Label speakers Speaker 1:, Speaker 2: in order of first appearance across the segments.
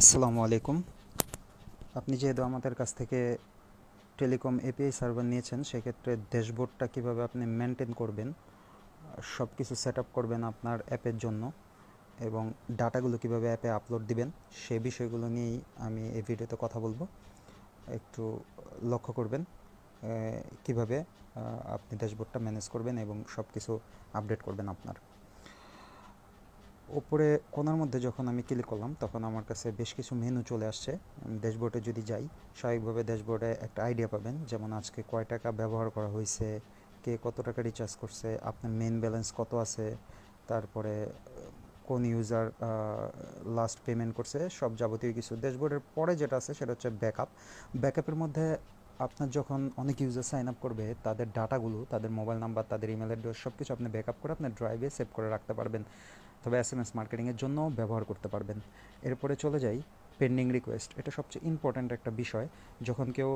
Speaker 1: আসসালামু আলাইকুম। আপনি যেহেতু আমাদের কাছ থেকে টেলিকম এপিআই সার্ভার নিয়েছেন, সেক্ষেত্রে ড্যাশবোর্ডটা কীভাবে আপনি মেনটেন করবেন সব কিছু সেট করবেন আপনার অ্যাপের জন্য এবং ডাটাগুলো কীভাবে অ্যাপে আপলোড দিবেন, সে বিষয়গুলো নিয়েই আমি এই ভিডিওতে কথা বলব। একটু লক্ষ্য করবেন কীভাবে আপনি ড্যাশবোর্ডটা ম্যানেজ করবেন এবং সব কিছু আপডেট করবেন আপনার। ওপরে কোনার মধ্যে যখন আমি ক্লিক করলাম, তখন আমার কাছে বেশ কিছু মেনু চলে আসছে। ড্যাশবোর্ডে যদি যাই, স্বাভাবিকভাবে ড্যাশবোর্ডে একটা আইডিয়া পাবেন, যেমন আজকে কয় টাকা ব্যবহার করা হয়েছে, কে কত টাকা রিচার্জ করছে, আপনার মেন ব্যালেন্স কত আছে, তারপরে কোন ইউজার লাস্ট পেমেন্ট করছে, সব যাবতীয় কিছু। ড্যাশবোর্ডের পরে যেটা আছে, সেটা হচ্ছে ব্যাকআপ ব্যাকআপের মধ্যে আপনার যখন অনেক ইউজার সাইন আপ করবে, তাদের ডাটাগুলো তাদের মোবাইল নাম্বার তাদের ইমেল অ্যাড্রেস সব কিছু আপনি ব্যাকআপ করে আপনার ড্রাইভে সেভ করে রাখতে পারবেন। তবে এস এম এস মার্কেটিংয়ের জন্য ব্যবহার করতে পারবেন। এরপরে চলে যাই পেন্ডিং রিকোয়েস্ট এটা সবচেয়ে ইম্পর্ট্যান্ট একটা বিষয়। যখন কেউ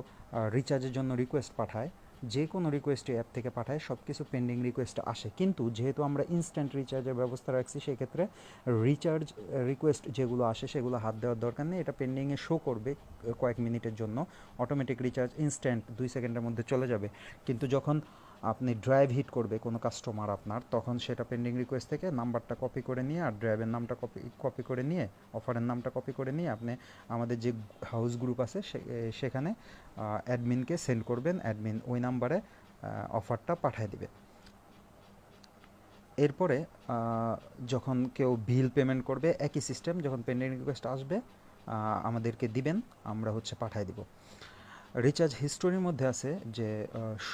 Speaker 1: রিচার্জের জন্য রিকোয়েস্ট পাঠায় যে কোনো রিকোয়েস্টই অ্যাপ থেকে পাঠায় সব কিছু পেন্ডিং রিকোয়েস্ট আসে। কিন্তু যেহেতু আমরা ইনস্ট্যান্ট রিচার্জের ব্যবস্থা রাখছি, সেক্ষেত্রে রিচার্জ রিকোয়েস্ট যেগুলো আসে, সেগুলো হাত দেওয়ার দরকার নেই। এটা পেন্ডিংয়ে শো করবে কয়েক মিনিটের জন্য। অটোমেটিক রিচার্জ ইনস্ট্যান্ট দুই সেকেন্ডের মধ্যে চলে যাবে। কিন্তু যখন আপনি ড্রাইভ হিট করবে কোনো কাস্টমার আপনার, তখন সেটা পেন্ডিং রিকোয়েস্ট থেকে নাম্বারটা কপি করে নিয়ে আর ড্রাইভের নামটা কপি কপি করে নিয়ে অফারের নামটা কপি করে নিয়ে আপনি আমাদের যে হাউস গ্রুপ আছে সেখানে অ্যাডমিনকে সেন্ড করবেন অ্যাডমিন ওই নাম্বারে অফারটা পাঠিয়ে দিবে। এরপরে যখন কেউ বিল পেমেন্ট করবে, একই সিস্টেম যখন পেন্ডিং রিকোয়েস্ট আসবে আমাদেরকে দিবেন, আমরা হচ্ছে পাঠিয়ে দিব। রিচার্জ হিস্টোরির মধ্যে আছে যে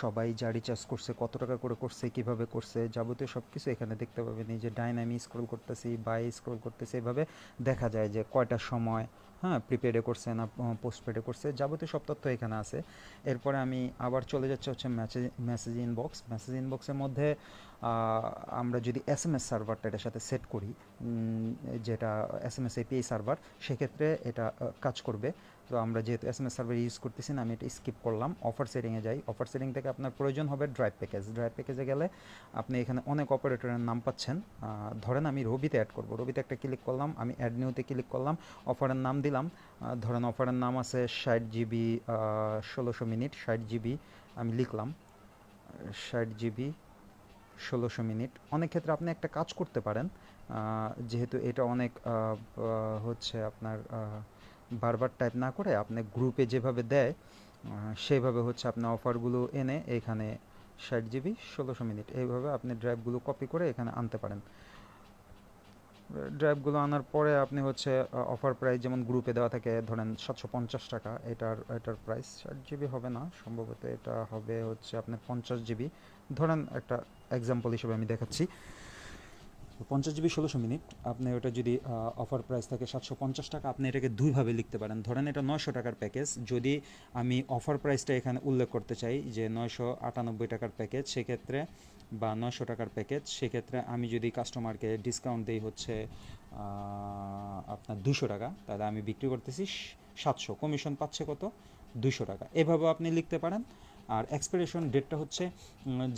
Speaker 1: সবাই যা রিচার্জ করছে, কত টাকা করে করছে, কীভাবে করছে, যাবতীয় সব কিছু এখানে দেখতে পাবেন। এই যে ডাইনামি স্ক্রল করতেছি বাই স্ক্রল করতেছি, এভাবে দেখা যায় যে কয়টার সময় হ্যাঁ প্রিপেডে করছে না পোস্টপেডে করছে, যাবতীয় সব তথ্য এখানে আছে। এরপরে আমি আবার চলে যাচ্ছে হচ্ছে মেসেজ মেসেজ ইনবক্স মেসেজ ইনবক্সের মধ্যে আমরা যদি এস এম এস সার্ভারটা এটার সাথে সেট করি যেটা S M S API server সেক্ষেত্রে এটা কাজ করবে। তো আমরা যেহেতু S M S server use করতেছি না, আমি এটা স্কিপ করলাম। অফার সেটিংয়ে যাই। অফার সেটিং থেকে আপনার প্রয়োজন হবে ড্রাইভ প্যাকেজ ড্রাইভ প্যাকেজে গেলে আপনি এখানে অনেক অপারেটরের নাম পাচ্ছেন। ধরেন আমি রবিতে অ্যাড করব। রবিতে একটা ক্লিক করলাম, আমি অ্যাড নিউতে ক্লিক করলাম অফারের নাম দিলাম। ধরেন অফারের নাম আছে ষাট জিবি ষোলোশো মিনিট, ষাট জিবি আমি লিখলাম। ষাট জিবি ষোলোশো মিনিট। অনেক ক্ষেত্রে আপনি একটা কাজ করতে পারেন। যেহেতু এটা অনেক হচ্ছে আপনার বারবার টাইপ না করে আপনি গ্রুপে যেভাবে দেয় সেইভাবে হচ্ছে আপনি অফারগুলো এনে এখানে ষাট জিবি ষোলোশো মিনিট এইভাবে আপনি ড্রাইভগুলো কপি করে এখানে আনতে পারেন। ড্রাইভগুলো আনার পরে আপনি হচ্ছে অফার প্রাইস যেমন গ্রুপে দেওয়া থাকে, ধরেন সাতশো পঞ্চাশ টাকা, এটার এটার প্রাইস ষাট জিবি হবে না, সম্ভবত এটা হবে হচ্ছে আপনার পঞ্চাশ জিবি ধরেন একটা এক্সাম্পল হিসেবে আমি দেখাচ্ছি। পঞ্চাশ জিবি ষোলোশো মিনিট। আপনি ওটা যদি অফার প্রাইস থাকে সাতশো পঞ্চাশ টাকা, আপনি এটাকে দুইভাবে লিখতে পারেন। ধরেন এটা নয়শো টাকার প্যাকেজ যদি আমি অফার প্রাইসটা এখানে উল্লেখ করতে চাই যে নয়শো আটানব্বই টাকার প্যাকেজ সেক্ষেত্রে বা নয়শো টাকার প্যাকেজ সেক্ষেত্রে আমি যদি কাস্টমারকে ডিসকাউন্ট দিই হচ্ছে আপনার দুশো টাকা, তাহলে আমি বিক্রি করতেছি সাতশো। কমিশন পাচ্ছে কত? দুশো টাকা। এভাবেও আপনি লিখতে পারেন। আর এক্সপিরেশন ডেটটা হচ্ছে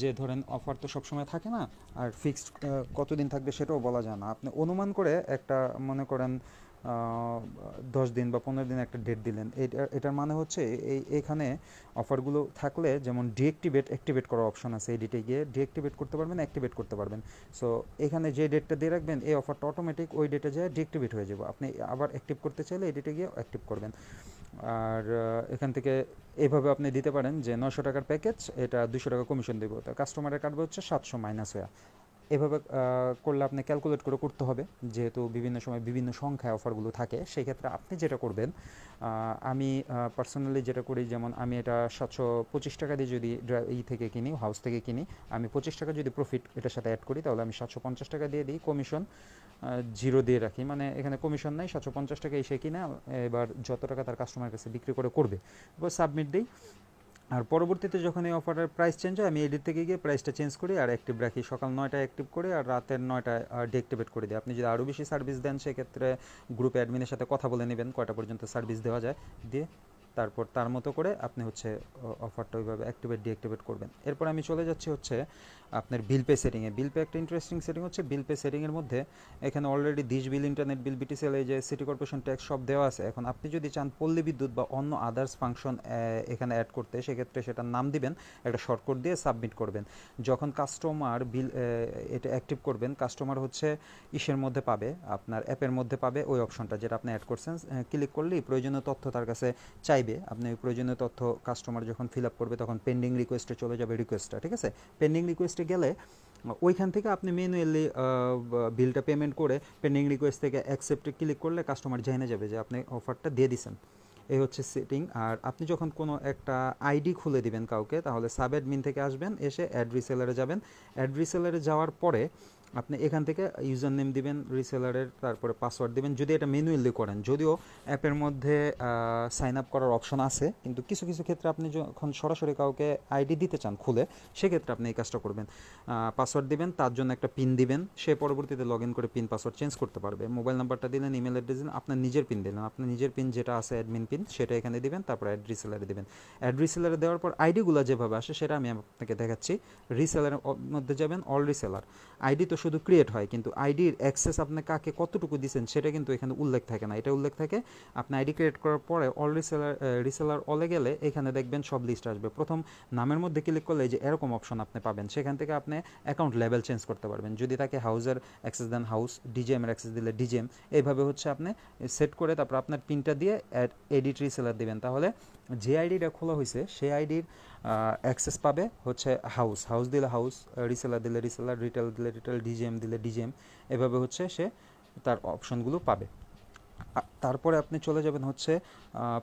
Speaker 1: যে ধরেন অফার তো সবসময় থাকে না, আর ফিক্সড কতদিন থাকবে সেটাও বলা যায় না। আপনি অনুমান করে একটা, মনে করেন দশ দিন বা পনেরো দিন একটা ডেট দিলেন। এটা এটার মানে হচ্ছে এই এখানে অফারগুলো থাকলে যেমন ডিএক্টিভেট অ্যাক্টিভেট করার অপশন আছে এই ডেটে গিয়ে ডিএক্টিভেট করতে পারবেন অ্যাক্টিভেট করতে পারবেন। সো এখানে যে ডেটটা দিয়ে রাখবেন, এই অফারটা অটোমেটিক ওই ডেটে যায় ডিএক্টিভেট হয়ে যাবে। আপনি আবার অ্যাক্টিভ করতে চাইলে এই ডেটে গিয়ে অ্যাক্টিভ করবেন। আর এখান থেকে এইভাবে আপনি দিতে পারেন যে নশো টাকার প্যাকেজ এটা দুশো টাকা কমিশন দেবো। তা কাস্টমারের কাটবে হচ্ছে সাতশো মাইনাস হয়ে। এভাবে করলে আপনি ক্যালকুলেট করে করতে হবে। যেহেতু বিভিন্ন সময় বিভিন্ন সংখ্যায় অফারগুলো থাকে সেই ক্ষেত্রে আপনি যেটা করবেন আমি পার্সোনালি যেটা করি, যেমন আমি এটা সাতশো পঁচিশ টাকা দিয়ে যদি ই থেকে কিনি হাউস থেকে কিনি, আমি পঁচিশ টাকা যদি প্রফিট এটার সাথে অ্যাড করি, তাহলে আমি সাতশো পঞ্চাশ টাকা দিয়ে দিই কমিশন জিরো দিয়ে রাখি। মানে এখানে কমিশন নাই, সাতশো পঞ্চাশ টাকা এসে কিনে, এবার যত টাকা তার কাস্টমার কাছে বিক্রি করে করবে। এবার সাবমিট দিই। আর পরবর্তীতে যখন এই অফারের প্রাইস চেঞ্জ হয়, আমি এডিট থেকে গিয়ে প্রাইসটা চেঞ্জ করি আর অ্যাক্টিভ রাখি। সকাল নয়টায় অ্যাক্টিভ করে আর রাতের নয়টায় ডিঅ্যাক্টিভেট করে দিই। আপনি যদি আরও বেশি সার্ভিস দেন, সেক্ষেত্রে গ্রুপ অ্যাডমিনের সাথে কথা বলে নেবেন, কয়টা পর্যন্ত সার্ভিস দেওয়া যায়, দিয়ে তারপর তার মতো করে আপনি হচ্ছে অফারটা ওইভাবে অ্যাক্টিভেট ডিঅ্যাক্টিভেট করবেন। এরপর আমি চলে যাচ্ছি হচ্ছে আপনার বিল পে সেটিংয়ে বিল পে একটা ইন্টারেস্টিং সেটিং হচ্ছে বিল পে সেটিংয়ের মধ্যে এখানে already dish bill internet bill BTCL এই যে সিটি কর্পোরেশন ট্যাক্স সব দেওয়া আছে। এখন আপনি যদি চান পল্লী বিদ্যুৎ বা অন্য আদার্স ফাংশন এখানে অ্যাড করতে, সেক্ষেত্রে সেটার নাম দিবেন, একটা শর্টকট দিয়ে সাবমিট করবেন। যখন কাস্টমার বিল এটা অ্যাক্টিভ করবেন কাস্টমার হচ্ছে ইসের মধ্যে পাবে, আপনার অ্যাপের মধ্যে পাবে ওই অপশনটা যেটা আপনি অ্যাড করছেন। ক্লিক করলেই প্রয়োজনীয় তথ্য তার কাছে চাইবে, আপনি প্রয়োজনীয় তথ্য কাস্টমার যখন ফিল আপ করবে, তখন পেন্ডিং রিকোয়েস্টে চলে যাবে রিকোয়েস্টটা ঠিক আছে? পেন্ডিং রিকোয়েস্টে গেলে, ওইখান থেকে আপনি ম্যানুয়ালি বিলটা পেমেন্ট করে পেন্ডিং রিকোয়েস্ট থেকে অ্যাকসেপ্টে ক্লিক করলে কাস্টমার জেনে যাবে যে আপনি অফারটা দিয়ে দিছেন। এই হচ্ছে সেটিং আর আপনি যখন কোনো একটা আইডি খুলে দিবেন কাউকে, তাহলে সাব অ্যাডমিন থেকে আসবেন, এসে অ্যাড রিসেলারে যাবেন। অ্যাড রিসেলারে যাওয়ার পরে আপনি এখান থেকে ইউজার নেম দিবেন রিসেলারের তারপরে পাসওয়ার্ড দিবেন। যদি এটা ম্যানুয়ালি করেন, যদিও অ্যাপের মধ্যে সাইন আপ করার অপশন আছে, কিন্তু কিছু কিছু ক্ষেত্রে আপনি যখন সরাসরি কাউকে আইডি দিতে চান খুলে, সেক্ষেত্রে আপনি এই কাজটা করবেন। পাসওয়ার্ড দিবেন, তার জন্য একটা পিন দিবেন। সে পরবর্তীতে লগ ইন করে পিন পাসওয়ার্ড চেঞ্জ করতে পারবে। মোবাইল নাম্বারটা দিলেন ইমেল অ্যাড্রেস দিলেন, আপনার নিজের পিন দিলেন। আপনার নিজের পিন যেটা আছে অ্যাডমিন পিন সেটা এখানে দিবেন, তারপর অ্যাড রিসেলারে দিবেন। অ্যাড রিসেলারে দেওয়ার পর আইডিগুলো যেভাবে আসে, সেটা আমি আপনাকে দেখাচ্ছি। রিসেলারের মধ্যে যাবেন অল রিসেলার আইডি তো শুধু ক্রিয়েট হয়, কিন্তু আইডির অ্যাক্সেস আপনি কাকে কতটুকু দিচ্ছেন সেটা কিন্তু এখানে উল্লেখ থাকে না। এটা উল্লেখ থাকে, আপনি আইডি ক্রিয়েট করার পরে অল রিসেলার রিসেলার অলে গেলে এখানে দেখবেন সব লিস্ট আসবে। প্রথম নামের মধ্যে ক্লিক করলে যে এরকম অপশন আপনি পাবেন, সেখান থেকে আপনি অ্যাকাউন্ট লেভেল চেঞ্জ করতে পারবেন। যদি তাকে হাউসের অ্যাক্সেস দেন হাউস ডিজিএমের অ্যাক্সেস দিলে ডিজিএম এইভাবে হচ্ছে আপনি সেট করে তারপর আপনার পিনটা দিয়ে এডিট রিসেলার দিবেন। তাহলে যে আইডিটা খোলা হয়েছে সেই আইডির অ্যাক্সেস পাবে হচ্ছে হাউস হাউস দিলে হাউস রিসেলার দিলে রিসেলার রিটেল দিলে রিটেল ডিজিএম দিলে ডিজিএম এভাবে হচ্ছে সে তার অপশনগুলো পাবে। তারপরে আপনি চলে যাবেন হচ্ছে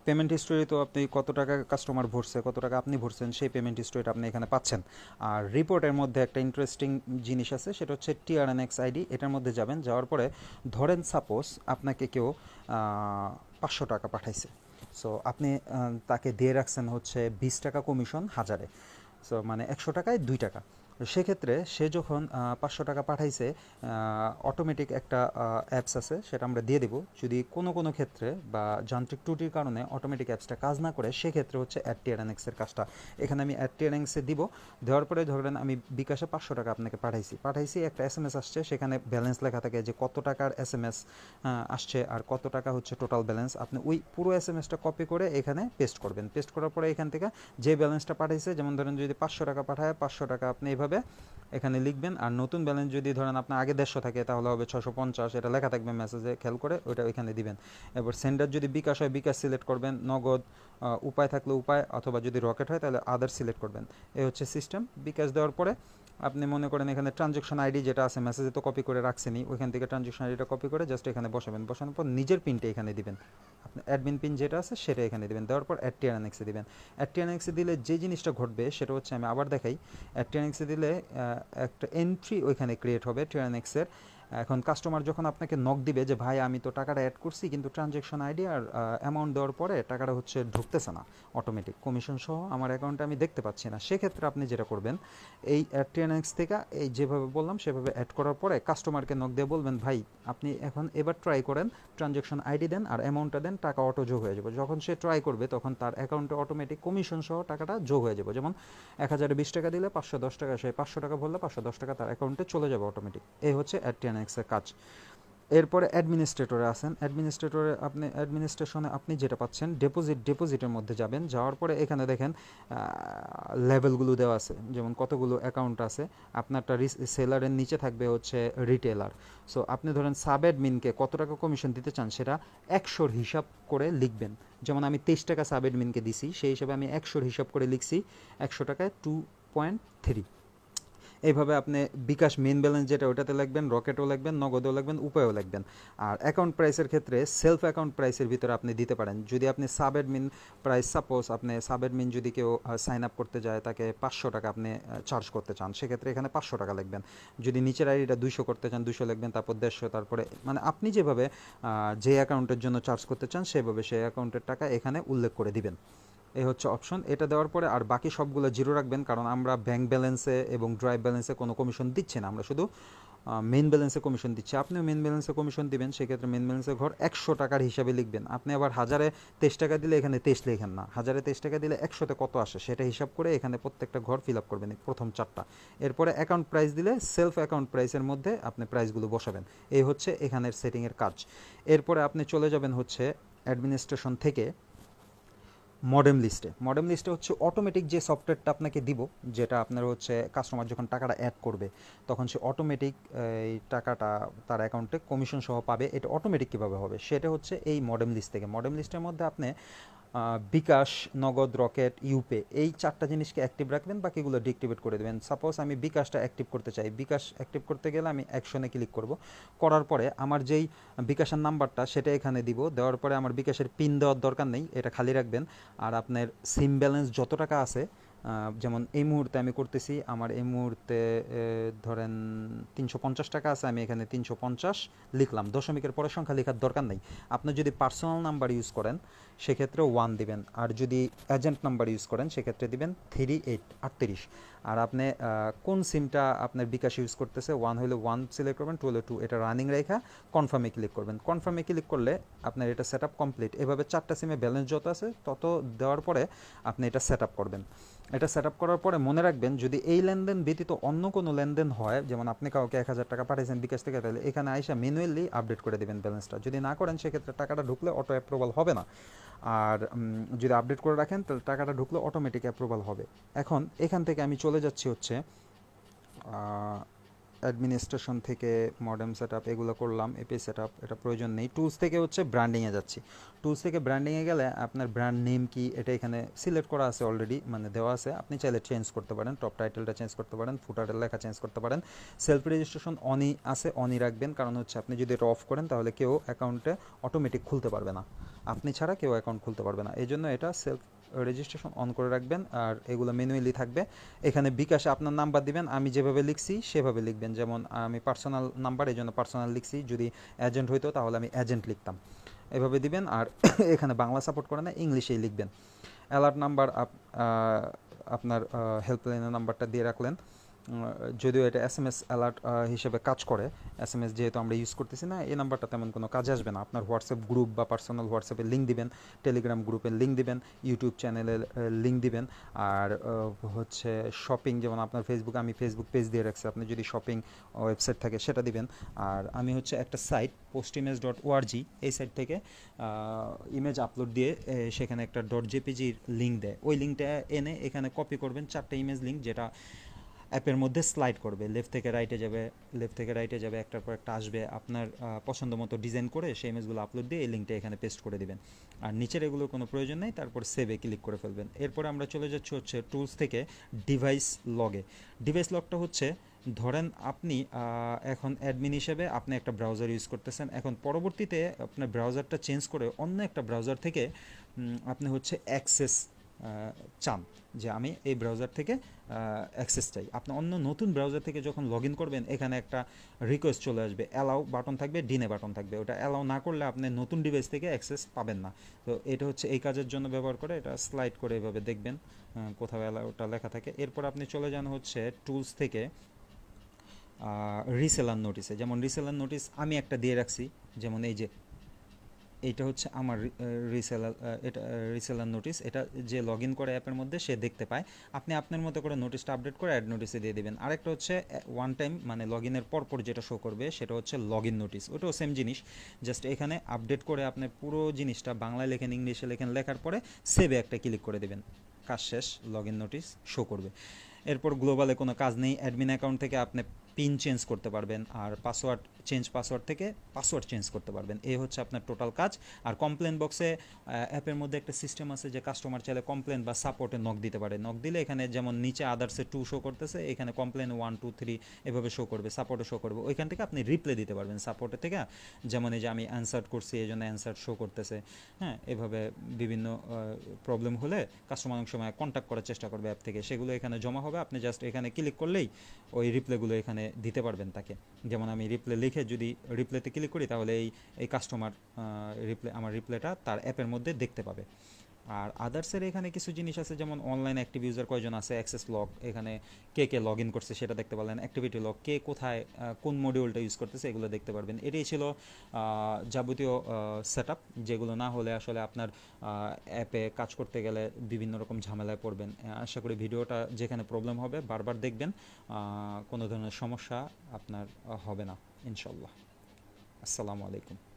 Speaker 1: পেমেন্ট হিস্টোরি তো আপনি কত টাকা কাস্টমার ভরছে, কত টাকা আপনি ভরছেন, সেই পেমেন্ট হিস্টোরিটা আপনি এখানে পাচ্ছেন। আর রিপোর্টের মধ্যে একটা ইন্টারেস্টিং জিনিস আছে, সেটা হচ্ছে টিআরএনএক্স আইডি এটার মধ্যে যাবেন, যাওয়ার পরে ধরেন সাপোজ আপনাকে কেউ পাঁচশো টাকা পাঠাইছে। সো আপনি তাকে দিয়ে রাখছেন হচ্ছে বিশ টাকা কমিশন হাজারে। সো মানে একশো টাকায় দুই টাকা। সেক্ষেত্রে সে যখন পাঁচশো টাকা পাঠাইছে অটোমেটিক একটা অ্যাপস আছে, সেটা আমরা দিয়ে দেবো। যদি কোনো কোনো ক্ষেত্রে বা যান্ত্রিক ত্রুটির কারণে অটোমেটিক অ্যাপসটা কাজ না করে, সেক্ষেত্রে হচ্ছে অ্যাড টিয়ারানেক্সের কাজটা। এখানে আমি অ্যাড টিয়ারানেক্সে দিব। দেওয়ার পরে ধরেন আমি বিকাশে পাঁচশো টাকা আপনাকে পাঠাইছি। পাঠাইছি, একটা এস এম এস আসছে, সেখানে ব্যালেন্স লেখা থাকে যে কত টাকার এস এম এস আসছে আর কত টাকা হচ্ছে টোটাল ব্যালেন্স আপনি ওই পুরো এস এম এসটা কপি করে এখানে পেস্ট করবেন। পেস্ট করার পরে এখান থেকে যে ব্যালেন্সটা পাঠাইছে, যেমন ধরেন যদি পাঁচশো টাকা পাঠায়, পাঁচশো টাকা আপনি এভাবে এখানে লিখবেন, আর নতুন ব্যালেন্স যদি ধরেন আপনার আগে দেড়শো থাকে, তাহলে হবে ছশো পঞ্চাশ। এটা লেখা থাকবে মেসেজে খেয়াল করে ওইটা ওইখানে দিবেন। এবার সেন্ডার যদি বিকাশ হয়, বিকাশ সিলেক্ট করবেন, নগদ উপায় থাকলে উপায়, অথবা যদি রকেট হয়, তাহলে আদার সিলেক্ট করবেন। এই হচ্ছে সিস্টেম বিকাশ দেওয়ার পরে আপনি মনে করেন এখানে ট্রানজ্যাকশন আইডি যেটা আছে মেসেজে তো কপি করে রাখছেনই, ওইখান থেকে ট্রানজ্যাকশন আইডিটা কপি করে জাস্ট এখানে বসাবেন। বসানোর পর নিজের পিনটা এখানে দিবেন। আপনি অ্যাডমিন পিন যেটা আছে সেটা এখানে দিবেন। দেওয়ার পর অ্যাড টিআরএনএক্সে দিবেন। অ্যাড টিআরএনএক্সে দিলে যে জিনিসটা ঘটবে সেটা হচ্ছে আমি আবার দেখাই। অ্যাড টিআরএনএক্সে দিলে একটা এন্ট্রি ওইখানে ক্রিয়েট হবে। টিআরএনএক্সের এখন কাস্টমার যখন আপনাকে নক দিবে যে, ভাই, আমি তো টাকাটা অ্যাড করছি, কিন্তু ট্রানজ্যাকশন আইডি আর অ্যামাউন্ট দেওয়ার পরে টাকাটা হচ্ছে ঢুকতেছে না অটোমেটিক কমিশন সহ আমার অ্যাকাউন্টে আমি দেখতে পাচ্ছি না। সেক্ষেত্রে আপনি যেটা করবেন, এই টিএনএক্স থেকে, এই যেভাবে বললাম, সেভাবে অ্যাড করার পরে কাস্টমারকে নক দিয়ে বলবেন, ভাই, আপনি এখন এবার ট্রাই করেন ট্রানজ্যাকশন আইডি দেন আর অ্যামাউন্টটা দেন, টাকা অটো যোগ হয়ে যাবে। যখন সে ট্রাই করবে, তখন তার অ্যাকাউন্টে অটোমেটিক কমিশন সহ টাকাটা যোগ হয়ে যাবে। যেমন এক হাজারে বিশ টাকা দিলে পাঁচশো দশ টাকা, সে পাঁচশো টাকা ভরলে পাঁচশো দশ টাকা তার অ্যাকাউন্টে চলে যাবে অটোমেটিক এই হচ্ছে অ্যাড টিএনএক্সের কাজ। এরপরে অ্যাডমিনিস্ট্রেটরে আছেন। অ্যাডমিনিস্ট্রেটরে আপনি অ্যাডমিনিস্ট্রেশনে আপনি যেটা পাচ্ছেন ডিপোজিট ডিপোজিটের মধ্যে যাবেন। যাওয়ার পরে এখানে দেখেন লেভেলগুলো দেওয়া আছে। যেমন কতগুলো অ্যাকাউন্ট আছে। আপনারটা সেলারের নিচে থাকবে হচ্ছে রিটেলার সো আপনি ধরেন সাব অ্যাডমিনকে কত টাকা কমিশন দিতে চান, সেটা একশোর হিসাব করে লিখবেন। যেমন আমি তেইশ টাকা সাব অ্যাডমিনকে দিছি, সেই হিসাবে আমি একশোর হিসাব করে লিখছি, একশো টাকায় টু পয়েন্ট থ্রি এইভাবে আপনি বিকাশ মেন ব্যালেন্স যেটা ওটাতে লিখবেন রকেটও লিখবেন নগদও লিখবেন উপায়ও লিখবেন আর অ্যাকাউন্ট প্রাইসের ক্ষেত্রে সেলফ অ্যাকাউন্ট প্রাইসের ভিতরে আপনি দিতে পারেন। যদি আপনি সাব অ্যাডমিন প্রাইস সাপোজ আপনি সাব অ্যাডমিন যদি কেউ সাইন আপ করতে যায়, তাকে পাঁচশো টাকা আপনি চার্জ করতে চান, সেক্ষেত্রে এখানে পাঁচশো টাকা লিখবেন যদি নিচের আইডিটা দুইশো করতে চান দুশো লিখবেন তারপর দেড়শো, তারপরে মানে আপনি যেভাবে যে অ্যাকাউন্টের জন্য চার্জ করতে চান, সেভাবে সেই অ্যাকাউন্টের টাকা এখানে উল্লেখ করে দিবেন। এই হচ্ছে অপশন এটা দেওয়ার পরে আর বাকি সবগুলো জিরো রাখবেন, কারণ আমরা ব্যাংক ব্যালেন্সে এবং ড্রাইভ ব্যালেন্সে কোনো কমিশন দিচ্ছি না। আমরা শুধু মেন ব্যালেন্সে কমিশন দিচ্ছে। আপনিও মেন ব্যালেন্সে কমিশন দিবেন, সেক্ষেত্রে মেন ব্যালেন্সের ঘর একশো টাকার হিসাবে লিখবেন। আপনি আবার হাজারে তেইশ টাকা দিলে এখানে তেইশ লিখেন না। হাজারে তেইশ টাকা দিলে একশোতে কত আসে? সেটা হিসাব করে এখানে প্রত্যেকটা ঘর ফিল আপ করবেন প্রথম চারটা। এরপরে অ্যাকাউন্ট প্রাইস দিলে সেলফ অ্যাকাউন্ট প্রাইসের মধ্যে আপনি প্রাইসগুলো বসাবেন। এই হচ্ছে এখানের সেটিংয়ের কাজ। এরপরে আপনি চলে যাবেন হচ্ছে অ্যাডমিনিস্ট্রেশন থেকে। মডেম লিস্টে মডেম লিস্টে হচ্ছে অটোমেটিক যে সফটওয়্যারটা আপনাকে দিব, যেটা আপনার হচ্ছে কাস্টমার যখন টাকাটা অ্যাড করবে, তখন সে অটোমেটিক এই টাকাটা তার অ্যাকাউন্টে কমিশন সহ পাবে। এটা অটোমেটিক কীভাবে হবে? সেটা হচ্ছে এই মডেম লিস্ট থেকে। মডেম লিস্টের মধ্যে আপনি বিকাশ, নগদ, রকেট, ইউপে, এই চারটা জিনিসকে অ্যাক্টিভ রাখবেন, বাকিগুলো ডিক্টিভেট করে দেবেন। সাপোজ আমি বিকাশটা অ্যাক্টিভ করতে চাই, বিকাশ অ্যাক্টিভ করতে গেলে আমি অ্যাকশনে ক্লিক করব। করার পরে আমার যেই বিকাশের নাম্বারটা সেটা এখানে দিব, দেওয়ার পরে আমার বিকাশের পিন দেওয়ার দরকার নেই, এটা খালি রাখবেন। আর আপনার সিম ব্যালেন্স যত টাকা আছে যেমন এই মুহূর্তে আমি করতেছি, আমার এই মুহূর্তে ধরেন তিনশো পঞ্চাশ টাকা আছে, আমি এখানে তিনশো পঞ্চাশ লিখলাম। দশমিকের পরের সংখ্যা লেখার দরকার নেই। আপনি যদি পার্সোনাল নাম্বার ইউজ করেন, সেক্ষেত্রে ওয়ান দিবেন। আর যদি এজেন্ট নাম্বার ইউজ করেন, সেক্ষেত্রে দিবেন থ্রি এইট আটত্রিশ। আর আপনি কোন সিমটা আপনার বিকাশ ইউজ করতেছে ওয়ান হলে ওয়ান সিলেক্ট করবেন টু হলে টু এটা রানিং রেখা কনফার্মে ক্লিক করবেন। কনফার্মে ক্লিক করলে আপনার এটা সেট কমপ্লিট এভাবে চারটা সিমে ব্যালেন্স যত আছে, তত দেওয়ার পরে আপনি এটা সেট করবেন। এটা সেট করার পরে মনে রাখবেন, যদি এই লেনদেন ব্যতীত অন্য কোনো লেনদেন হয়, যেমন আপনি কাউকে এক হাজার টাকা পাঠিয়েছেন বিকাশ থেকে, তাহলে এখানে আইসা ম্যানুয়ালি আপডেট করে দেবেন ব্যালেন্সটা যদি না করেন, সেক্ষেত্রে টাকাটা ঢুকলে অটো অ্যাপ্রুভাল হবে না। আর যদি আপডেট করে রাখেন, তাহলে টাকাটা ঢুকলে অটোমেটিক অ্যাপ্রুভাল হবে। এখন এখান থেকে আমি চলে যাচ্ছি হচ্ছে অ্যাডমিনিস্ট্রেশন থেকে মডেম সেট আপ এগুলো করলাম এপি সেট আপ এটা প্রয়োজন নেই। টুলস থেকে হচ্ছে ব্র্যান্ডিংয়ে যাচ্ছি। টুলস থেকে ব্র্যান্ডিংয়ে গেলে আপনার ব্র্যান্ড নেম কি, এটা এখানে সিলেক্ট করা আছে অলরেডি মানে দেওয়া আছে। আপনি চাইলে চেঞ্জ করতে পারেন টপ টাইটেলটা চেঞ্জ করতে পারেন ফুটারের লেখা চেঞ্জ করতে পারেন। সেলফ রেজিস্ট্রেশন অনই আছে অনই রাখবেন। কারণ হচ্ছে আপনি যদি এটা অফ করেন, তাহলে কেউ অ্যাকাউন্টে অটোমেটিক খুলতে পারবে না। আপনি ছাড়া কেউ অ্যাকাউন্ট খুলতে পারবে না। এই জন্য এটা সেলফ রেজিস্ট্রেশন অন করে রাখবেন আর এগুলো ম্যানুয়ালি থাকবে। এখানে বিকাশে আপনার নাম্বার দিবেন, আমি যেভাবে লিখছি সেভাবে লিখবেন। যেমন আমি পার্সোনাল নাম্বার এই জন্য পার্সোনাল লিখছি। যদি এজেন্ট হইতো, তাহলে আমি এজেন্ট লিখতাম। এভাবে দিবেন আর এখানে বাংলা সাপোর্ট করে না, ইংলিশেই লিখবেন। অ্যালার্ট নাম্বার আপনার হেল্পলাইনের নাম্বারটা দিয়ে রাখলেন। যদিও এটা এস এম এস অ্যালার্ট হিসেবে কাজ করে এস এম এস যেহেতু আমরা ইউজ করতেছি না, এই নাম্বারটা তেমন কোনো কাজে আসবে না। আপনার হোয়াটসঅ্যাপ গ্রুপ বা পার্সোনাল হোয়াটসঅ্যাপে লিঙ্ক দিবেন টেলিগ্রাম গ্রুপের লিঙ্ক দিবেন ইউটিউব চ্যানেলের লিঙ্ক দিবেন। আর হচ্ছে শপিং যেমন আপনার ফেসবুক আমি ফেসবুক পেজ দিয়ে রাখছি, আপনি যদি শপিং ওয়েবসাইট থাকে সেটা দিবেন। আর আমি হচ্ছে একটা site post image dot O R G এই সাইট থেকে ইমেজ আপলোড দিয়ে সেখানে একটা ডট জেপিজির লিঙ্ক দেয়। ওই লিঙ্কটা এনে এখানে কপি করবেন, চারটে ইমেজ লিঙ্ক যেটা অ্যাপের মধ্যে স্লাইড করবে। লেফট থেকে রাইটে যাবে লেফট থেকে রাইটে যাবে, একটার পর একটা আসবে। আপনার পছন্দ মতো ডিজাইন করে সেই ইমেজগুলো আপলোড দিয়ে এই লিঙ্কটা এখানে পেস্ট করে দিবেন। আর নিচের এগুলোর কোনো প্রয়োজন নেই, তারপর সেভে ক্লিক করে ফেলবেন। এরপরে আমরা চলে যাচ্ছি হচ্ছে টুলস থেকে ডিভাইস লগে ডিভাইস লগটা হচ্ছে, ধরেন আপনি এখন অ্যাডমিন হিসেবে আপনি একটা ব্রাউজার ইউজ করতেছেন। এখন পরবর্তীতে আপনার ব্রাউজারটা চেঞ্জ করে অন্য একটা ব্রাউজার থেকে আপনি হচ্ছে অ্যাক্সেস চান যে আমি এই ব্রাউজার থেকে অ্যাক্সেস চাই। আপনি অন্য নতুন ব্রাউজার থেকে যখন লগ ইন করবেন, এখানে একটা রিকোয়েস্ট চলে আসবে। অ্যালাউ বাটন থাকবে ডিনে বাটন থাকবে। ওটা অ্যালাউ না করলে আপনি নতুন ডিভাইস থেকে অ্যাক্সেস পাবেন না। তো এটা হচ্ছে এই কাজের জন্য ব্যবহার করে, এটা স্লাইড করে এভাবে দেখবেন কোথাও অ্যালাউটা লেখা থাকে। এরপর আপনি চলে যান হচ্ছে টুলস থেকে রিসেলার নোটিসে যেমন রিসেলার নোটিস আমি একটা দিয়ে রাখছি। যেমন এই যে এইটা হচ্ছে আমার রিসেলার এটা রিসেলার নোটিস এটা যে লগ ইন করে অ্যাপের মধ্যে সে দেখতে পায়। আপনি আপনার মতো করে নোটিসটা আপডেট করে অ্যাড নোটিসে দিয়ে দেবেন। আরেকটা হচ্ছে ওয়ান টাইম মানে লগ ইনের পরপর যেটা শো করবে, সেটা হচ্ছে লগ ইন নোটিস ওটাও সেম জিনিস। জাস্ট এখানে আপডেট করে আপনি পুরো জিনিসটা বাংলায় লেখেন, ইংলিশে লেখেন, লেখার পরে সেভে একটা ক্লিক করে দেবেন। কাজ শেষ লগ ইন নোটিস শো করবে। এরপর গ্লোবালে কোনো কাজ নেই। অ্যাডমিন অ্যাকাউন্ট থেকে আপনি পিন চেঞ্জ করতে পারবেন। আর পাসওয়ার্ড চেঞ্জ পাসওয়ার্ড থেকে পাসওয়ার্ড চেঞ্জ করতে পারবেন। এই হচ্ছে আপনার টোটাল কাজ। আর কমপ্লেন বক্সে অ্যাপের মধ্যে একটা সিস্টেম আছে যে কাস্টমার চাইলে কমপ্লেন বা সাপোর্টে নক দিতে পারে। নক দিলে এখানে যেমন নিচে আদার্সে টু শো করতেছে, এখানে কমপ্লেন ওয়ান টু থ্রি এভাবে শো করবে সাপোর্টে শো করবে। ওইখান থেকে আপনি রিপ্লে দিতে পারবেন সাপোর্টে থেকে। যেমন এই যে আমি অ্যান্সার করছি, এই জন্য অ্যান্সার শো করতেছে। হ্যাঁ এভাবে বিভিন্ন প্রবলেম হলে কাস্টমার অনেক সময় কন্ট্যাক্ট করার চেষ্টা করবে অ্যাপ থেকে। সেগুলো এখানে জমা হবে। আপনি জাস্ট এখানে ক্লিক করলেই ওই রিপ্লেগুলো এখানে দিতে পারবেন তাকে। যেমন আমি রিপ্লে লিখে যদি রিপ্লেতে ক্লিক করি, তাহলে এই এই কাস্টমার রিপ্লে আমার রিপ্লেটা তার অ্যাপের মধ্যে দেখতে পাবে। আর আদার্সের এখানে কিছু জিনিস আছে, যেমন অনলাইন অ্যাক্টিভ ইউজার কয়জন আছে অ্যাক্সেস লগ এখানে কে কে লগ ইন করছে সেটা দেখতে পারলেন। অ্যাক্টিভিটি লগ কে কোথায় কোন মডিউলটা ইউজ করতেছে, এগুলো দেখতে পারবেন। এটাই ছিল যাবতীয় সেট যেগুলো না হলে আসলে আপনার অ্যাপে কাজ করতে গেলে বিভিন্ন রকম ঝামেলায় পড়বেন। আশা করি ভিডিওটা যেখানে প্রবলেম হবে, বারবার দেখবেন। কোনো ধরনের সমস্যা আপনার হবে না। ইনশাল্লাহ আসসালামু আলাইকুম